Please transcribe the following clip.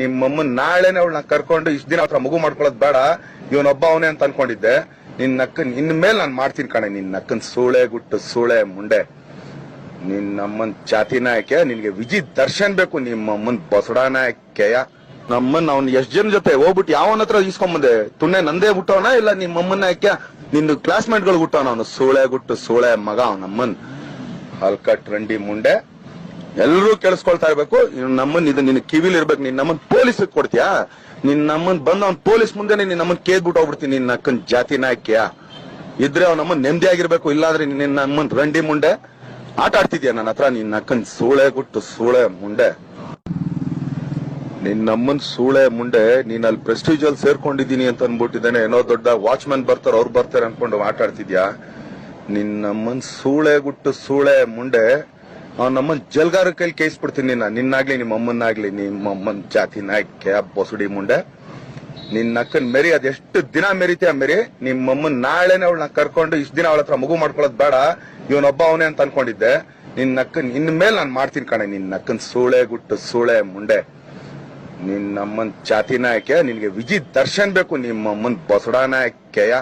ನಿಮ್ಮಮ್ಮನ್ ನಾಳೆನೆ ಅವಳನ್ನ ಕರ್ಕೊಂಡು ಇಷ್ಟ ದಿನ ಹತ್ರ ಮಗು ಮಾಡ್ಕೊಳ್ಳೋದ್ ಬೇಡ, ಇವನೊಬ್ಬ ಅವನೇ ಅಂತ ಅನ್ಕೊಂಡಿದ್ದೆ. ನಿನ್ನ ಅಕ್ಕನ್ ಇನ್ ಮೇಲೆ ನಾನು ಮಾಡ್ತೀನಿ ಕಣೆ, ನಿನ್ನ ಅಕ್ಕನ್ ಸೂಳೆ ಗುಟ್ಟು, ಸೂಳೆ ಮುಂಡೆ. ನಿನ್ನಮ್ಮನ್ ಜಾತಿ ನಾಯಕ ನಿನ್ಗೆ ವಿಜಿ ದರ್ಶನ್ ಬೇಕು ನಿಮ್ಮಮ್ಮನ್ ಬಸಡ ನಾಯಕೆಯ. ನಮ್ಮನ್ ಅವ್ನ್ ಎಷ್ಟ್ ಜನ ಜೊತೆ ಹೋಗ್ಬಿಟ್ಟು ಯಾವನ ಹತ್ರ ಈಸ್ಕೊಂಬಂದೆ? ತುಣ್ಣೆ ನಂದೇ ಹುಟ್ಟವನ ಇಲ್ಲ ನಿಮ್ಮಮ್ಮನ ನಾಯಕ ನಿನ್ನ ಕ್ಲಾಸ್ಮೇಟ್ಗಳು ಹುಟ್ಟವನ ಅವನು? ಸೂಳೆ ಗುಟ್ಟು, ಸೂಳೆ ಮಗ ಅವನಮ್ಮನ್. ಹಲ್ಕಟ್ ರಂಡಿ ಮುಂಡೆ. ಎಲ್ಲರೂ ಕೇಳಿಸ್ಕೊಳ್ತಾ ಇರ್ಬೇಕು. ನಮ್ಮನ್ ಇದು ನಿನ್ ಕಿವಿಲ್ ಇರ್ಬೇಕು. ನೀನ್ ನಮ್ಮನ್ ಪೊಲೀಸ್ ಕೊಡ್ತೀಯಾ? ನಿನ್ ನಮ್ಮನ್ ಬಂದ ಅವ್ನ್ ಪೊಲೀಸ್ ಮುಂದೆ ನಿನ್ ನಮ್ಮನ್ ಕೇದ್ಬಿಟ್ಟು ಹೋಗ್ಬಿಡ್ತೀನಿ. ನಿನ್ನ ಅಕ್ಕನ್ ಜಾತಿ ನಾಯಕಿಯ? ಇದ್ರೆ ಅವ್ನ ನಮ್ಮನ್ ನೆಮ್ಮದಿ ಆಗಿರ್ಬೇಕು. ಇಲ್ಲಾಂದ್ರೆ ನಿನ್ನ ನಮ್ಮನ್ ರಂಡಿ ಮುಂಡೆ ಆಟ ಆಡ್ತಿದ್ಯಾ ನನ್ನ ಹತ್ರ? ನಿನ್ನ ಅಕ್ಕನ್ ಸೂಳೆ ಗುಟ್ಟು ಸೂಳೆ ಮುಂಡೆ. ನಿನ್ ನಮ್ಮನ್ ಸೂಳೆ ಮುಂಡೆ, ನೀನ್ ಅಲ್ಲಿ ಪ್ರೆಸ್ಟೀಜ್ ಅಲ್ಲಿ ಸೇರ್ಕೊಂಡಿದ್ದೀನಿ ಅಂತ ಅನ್ಬಿಟ್ಟಿದ್ದಾನೆ ಏನೋ ದೊಡ್ಡ ವಾಚ್ಮನ್ ಬರ್ತಾರ, ಅವ್ರು ಬರ್ತಾರೆ ಅನ್ಕೊಂಡು ಮಾತಾಡ್ತಿದ್ಯಾ ನಿನ್ ನಮ್ಮನ್ ಸೂಳೆ ಗುಟ್ಟು ಸೂಳೆ ಮುಂಡೆ ಅವ್ನ ನಮ್ಮನ್ ಜಲ್ಗಾರ ಕೈಲಿ ಕೇಯಿಸ್ಬಿಡ್ತೀನಿ ನಿನ್ನ ನಿನ್ನಾಗ್ಲಿ, ನಿಮ್ಮ ಅಮ್ಮನ್ನಾಗ್ಲಿ, ನಿಮ್ಮ ಅಮ್ಮನ್ ಜಾತಿ ನಾಯ್ಕೆ ಬೊಸುಡಿ ಮುಂಡೆ. ನಿನ್ನ ಅಕ್ಕನ್ ಮೆರಿ ಅದೆಷ್ಟು ದಿನ ಮೆರಿತೀಯ ಮೆರಿ? ನಿಮ್ಮ ಅಮ್ಮನ್ ನಾಳೆನೆ ಅವಳನ್ನ ಕರ್ಕೊಂಡು ಇಷ್ಟ ದಿನ ಅವಳ ಹತ್ರ ಮಗು ಮಾಡ್ಕೊಳ್ಳೋದು ಬೇಡ. ಇವನೊಬ್ಬ ಅವನೇ ಅಂತ ಅನ್ಕೊಂಡಿದ್ದೆ. ನಿನ್ನ ಅಕ್ಕನ್ ಇನ್ ಮೇಲೆ ನಾನು ಮಾಡ್ತೀನಿ ಕಣೆ. ನಿನ್ನ ಅಕ್ಕನ್ ಸೂಳೆ ಗುಟ್ಟು, ಸೂಳೆ ಮುಂಡೆ. ನಿನ್ನಮ್ಮನ್ ಜಾತಿ ನಾಯಕ ನಿನ್ಗೆ ವಿಜಿ ದರ್ಶನ್ ಬೇಕು. ನಿಮ್ಮಮ್ಮನ್ ಬಸಡ ನಾಯಕೆಯ.